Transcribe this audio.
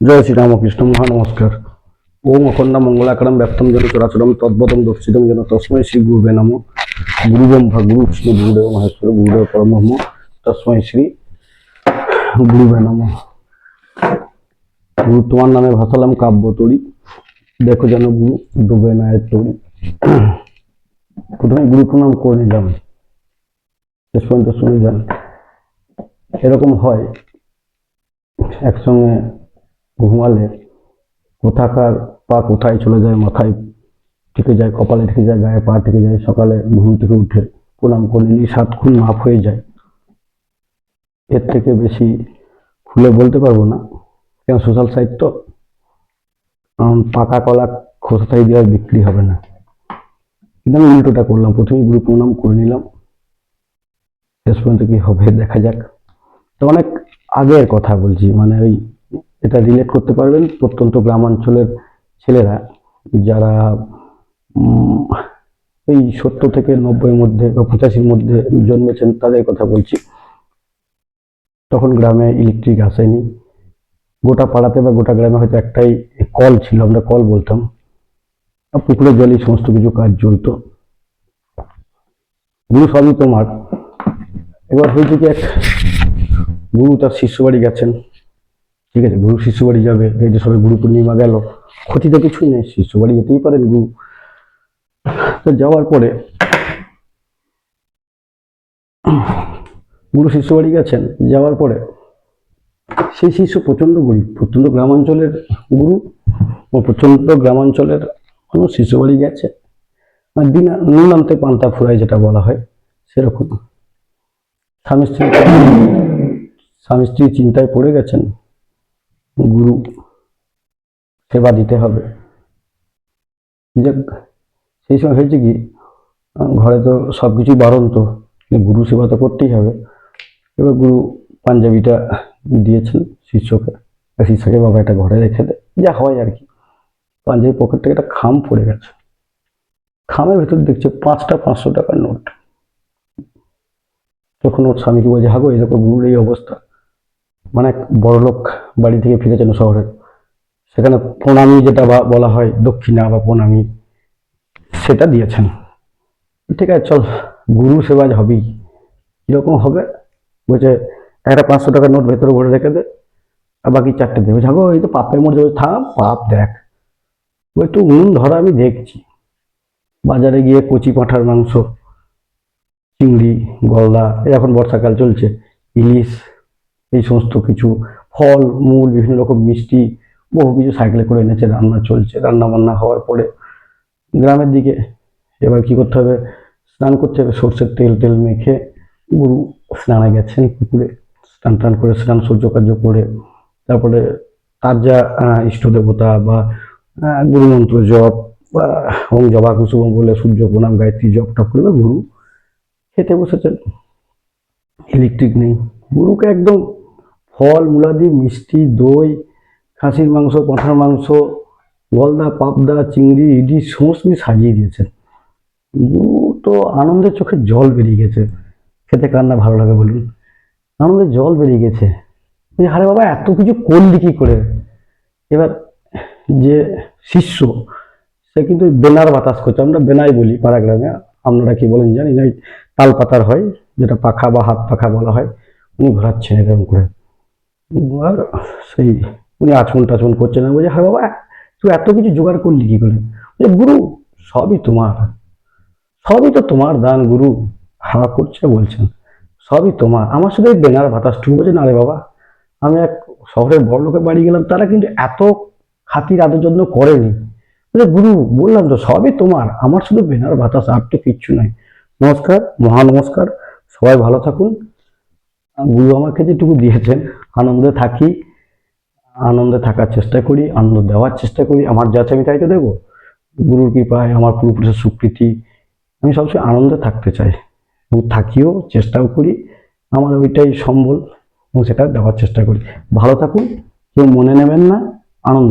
জয় শ্রীরামকৃষ্ণ মহা নমস্কার ওম অখণ্ডা মঙ্গলাকরম ব্যপ্তম যেন চরাচরম তদ্বতম দর্শিতম যেন তস্মৈ শ্রী গুরুবে নম। গুরু ব্রহ্মা গুরু বিষ্ণু গুরুদেব, মহেশ্বর, গুরুদেব পরব্রহ্ম, তস্মৈ শ্রী গুরুবে নম। গুরু তোমার নামে ভাসালাম কাব্য তরি। দেখো যেন গুরু ডুবে না এর তরি। প্রথমে গুরু প্রণাম করে নিলাম। শেষ পর্যন্ত শুনে যান। এরকম হয় একসঙ্গে ঘুমালে কোথাকার পা কোথায় চলে যায়, মাথায় ঠেকে যায়, কপালে ঠেকে যায়, গায়ে পা ঠেকে যায়, সকালে ঘুম থেকে উঠে প্রণাম করে নিলি সাত খুন মাফ হয়ে যায়। এর থেকে বেশি খুলে বলতে পারব না। কেন সোশ্যাল সাইট তো? পাকা কলা খোসাটাই দিয়ে আর বিক্রি হবে না। কিন্তু আমি উল্টোটা করলাম, প্রথমেই গুরু প্রণাম করে নিলাম। শেষ পর্যন্ত কি হবে দেখা যাক। তো অনেক আগের কথা বলছি মানে ওই এটা রিলেট করতে পারবেন প্রত্যন্ত গ্রামাঞ্চলের ছেলেরা যারা এই সত্তর থেকে নব্বইয়ের মধ্যে বা পঁচাশির মধ্যে জন্মেছেন তাদের কথা বলছি। তখন গ্রামে ইলেকট্রিক আসেনি। গোটা পাড়াতে বা গোটা গ্রামে হয়তো একটাই কল ছিল, আমরা কল বলতাম। পুকুরের জলই সমস্ত কিছু কাজ চলতো গুরু সবই তোমার এবার হয়েছে কি এক গুরু তার শিষ্য বাড়ি গেছেন। ঠিক আছে, গুরু শিষ্য বাড়ি যাবে, এই যে সবাই গুরু পূর্ণিমা গেল, ক্ষতি তো কিছুই নেই, শিষ্য বাড়ি যেতেই পারেন গুরু। তো যাওয়ার পরে গুরু শিষ্য বাড়ি গেছেন, যাওয়ার পরে সেই শিশু প্রচণ্ড গরিব, প্রচণ্ড গ্রামাঞ্চলের গুরু ও প্রচণ্ড গ্রামাঞ্চলের কোনো শিষ্য বাড়ি গেছে। আর দিন নুন আনতে পান্তা ফুরায় যেটা বলা হয়, সেরকম। স্বামী স্ত্রী স্বামী স্ত্রী চিন্তায় পড়ে গেছেন। গুরু সেবা দিতে হবে। যে সেই সময় হয়েছে কি, ঘরে তো সব কিছুই বারণ তো গুরু সেবা তো করতেই হবে। এবার গুরু পাঞ্জাবিটা দিয়েছেন শিষ্যকে। শিষ্যকে বাবা এটা ঘরে রেখে দেয়, যা হয় আর কি। পাঞ্জাবি পকেট থেকে একটা খাম পড়ে গেছে। খামের ভেতর দেখছে পাঁচটা পাঁচশো টাকার নোট। তখন ওর স্বামীকে বলছে, হাগো এরকম গুরুর এই অবস্থা। মানে এক বড়লোক বাড়ি থেকে ফিরেছেন শহরে সেখানে প্রণামী যেটা বা- বলা হয় দক্ষিণা বা প্রণামী, সেটা দিয়েছেন। ঠিক আছে, চল, গুরু সেবা হবেই। কীরকম হবে? বলছে, একটা পাঁচশো টাকার নোট ভেতরে ভরে রেখে দে, আর বাকি চারটে দেবে। যাব এই তো পাপের মধ্যে থাম, পাপ দেখ। ওই তো উনুন ধরা, আমি দেখছি। বাজারে গিয়ে কচি পাঁঠার মাংস, চিংড়ি, গলদা এখন বর্ষাকাল চলছে, ইলিশ এই সমস্ত কিছু, ফল, মূল, বিভিন্ন রকম মিষ্টি, বহু কিছু সাইকেলে করে এনেছে, রান্না চলছে। রান্না বান্না হওয়ার পরে গ্রামের দিকে এবার কি করতে হবে? স্নান করতে হবে, সর্ষের তেল তেল মেখে গুরু স্নানে গেছেন পুকুরে, স্নান টান করে স্নান সূর্য কার্য করে, তারপরে তার যা ইষ্ট দেবতা বা গুরুমন্ত্র জপ বা, ওম জবা কুসুম বলে সূর্য প্রণাম, গায়ত্রী জপটা করবে গুরু খেতে বসেছেন। ইলেকট্রিক নেই। গুরুকে একদম ফল, মূলাদি, মিষ্টি, দই, খাসির মাংস, পাঁঠার মাংস, গলদা, পাবদা, চিংড়ি ইডি সমস্ত কিছু সাজিয়ে দিয়েছেন। গুরু তো আনন্দের চোখে জল বেরিয়ে গেছে। খেতে কার না ভালো লাগে বলুন? আনন্দের জল বেরিয়ে গেছে। আরে বাবা, এত কিছু করলি কি করে? এবার যে শিষ্য, সে কিন্তু বেনার বাতাস করছে। আমরা বেনাই বলি পাড়া গ্রামে আপনারা কি বলেন জানি না। তাল পাতার হয়, যেটা পাখা বা হাত পাখা বলা হয়, উনি ঘোরাচ্ছেন এরকম করে। আর সেই উনি আচমন টাচমন করছেন। বলছে হ্যাঁ বাবা, তুই এত কিছু জোগাড় করলি কি করে? গুরু, সবই তোমার। সবই তো তোমার দান, গুরু। হাওয়া করছে, বলছেন। সবই তোমার। আমার শুধু বেনার বাতাসটুকু বলছে, না রে বাবা, আমি এক শহরের বড় লোকের বাড়ি গেলাম, তারা কিন্তু এত খাতির আদর যত্ন করেনি। বলে গুরু, বললাম তো, সবই তোমার। আমার শুধু বেনার বাতাস আর তো কিচ্ছু নাই। নমস্কার, মহা নমস্কার। সবাই ভালো থাকুন। গুরু আমাকে যেটুকু দিয়েছেন। আনন্দে থাকি, আনন্দে থাকার চেষ্টা করি, আনন্দ দেওয়ার চেষ্টা করি। আমার যা আমি তাই তো দেবো। গুরুর কৃপায়, আমার পূর্বপুরুষের স্বীকৃতি আমি সবসময় আনন্দে থাকতে চাই এবং থাকিও, চেষ্টাও করি। আমার ওইটাই সম্বল এবং সেটা দেওয়ার চেষ্টা করি। ভালো থাকুন, কেউ মনে নেবেন না, আনন্দ